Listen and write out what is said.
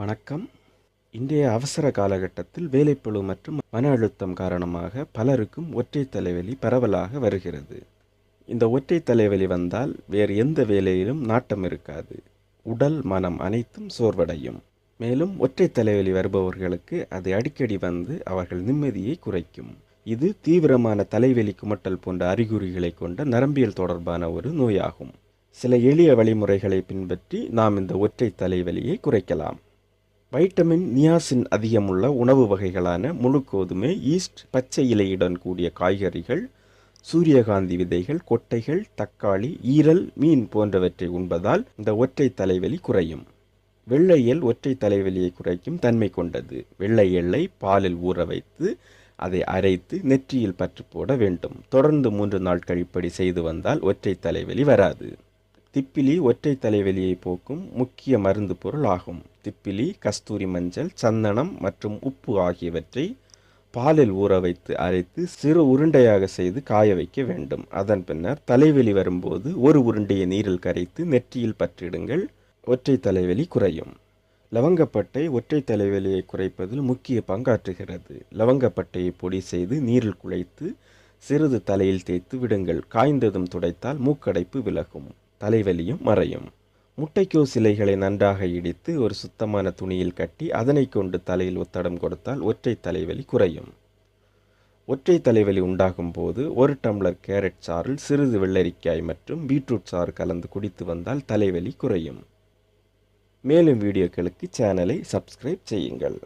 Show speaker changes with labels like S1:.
S1: வணக்கம். இன்றைய அவசர காலகட்டத்தில் வேலைப்பளு மற்றும் மன அழுத்தம் காரணமாக பலருக்கும் ஒற்றை தலைவலி பரவலாக வருகிறது. இந்த ஒற்றை தலைவலி வந்தால் வேறு எந்த வேலையிலும் நாட்டம் இருக்காது. உடல் மனம் அனைத்தும் சோர்வடையும். மேலும் ஒற்றை தலைவலி வருபவர்களுக்கு அது அடிக்கடி வந்து அவர்கள் நிம்மதியை குறைக்கும். இது தீவிரமான தலைவலி குமட்டல் போன்ற அறிகுறிகளை கொண்ட நரம்பியல் தொடர்பான ஒரு நோயாகும். சில எளிய வழிமுறைகளை பின்பற்றி நாம் இந்த ஒற்றை தலைவலியை குறைக்கலாம். வைட்டமின் நியாசின் அதிகமுள்ள உணவு வகைகளான முழு கோதுமை ஈஸ்ட் பச்சை இலையுடன் கூடிய காய்கறிகள் சூரியகாந்தி விதைகள் கொட்டைகள் தக்காளி ஈரல் மீன் போன்றவற்றை உண்பதால் இந்த ஒற்றை தலைவலி குறையும். வெள்ளை ஒற்றை தலைவலியை குறைக்கும் தன்மை கொண்டது. வெள்ளை எல்லை பாலில் ஊற வைத்து அதை அரைத்து நெற்றியில் பற்று போட வேண்டும். தொடர்ந்து மூன்று நாட்கள் இப்படி செய்து வந்தால் ஒற்றை தலைவலி வராது. திப்பிலி ஒற்றை தலைவலியை போக்கும் முக்கிய மருந்து பொருள் ஆகும். திப்பிலி கஸ்தூரி மஞ்சள் சந்தனம் மற்றும் உப்பு ஆகியவற்றை பாலில் ஊற வைத்து அரைத்து சிறு உருண்டையாக செய்து காய வைக்க வேண்டும். அதன் பின்னர் தலைவலி வரும்போது ஒரு உருண்டையை நீரில் கரைத்து நெற்றியில் பற்றிடுங்கள். ஒற்றை தலைவலி குறையும். லவங்கப்பட்டை ஒற்றை தலைவலியை குறைப்பதில் முக்கிய பங்காற்றுகிறது. லவங்கப்பட்டையை பொடி செய்து நீரில் குழைத்து சிறிது தலையில் தேய்த்து விடுங்கள். காய்ந்ததும் துடைத்தால் மூக்கடைப்பு விலகும். தலைவலியும் மறையும். முட்டைக்கோஸ் இலைகளை நன்றாக இடித்து ஒரு சுத்தமான துணியில் கட்டி அதனை கொண்டு தலையில் ஒத்தடம் கொடுத்தால் ஒற்றை தலைவலி குறையும். ஒற்றை தலைவலி உண்டாகும் போது ஒரு டம்ளர் கேரட் சாறில் சிறிது வெள்ளரிக்காய் மற்றும் பீட்ரூட் சாறு கலந்து குடித்து வந்தால் தலைவலி குறையும். மேலும் வீடியோக்களுக்கு சேனலை சப்ஸ்கிரைப் செய்யுங்கள்.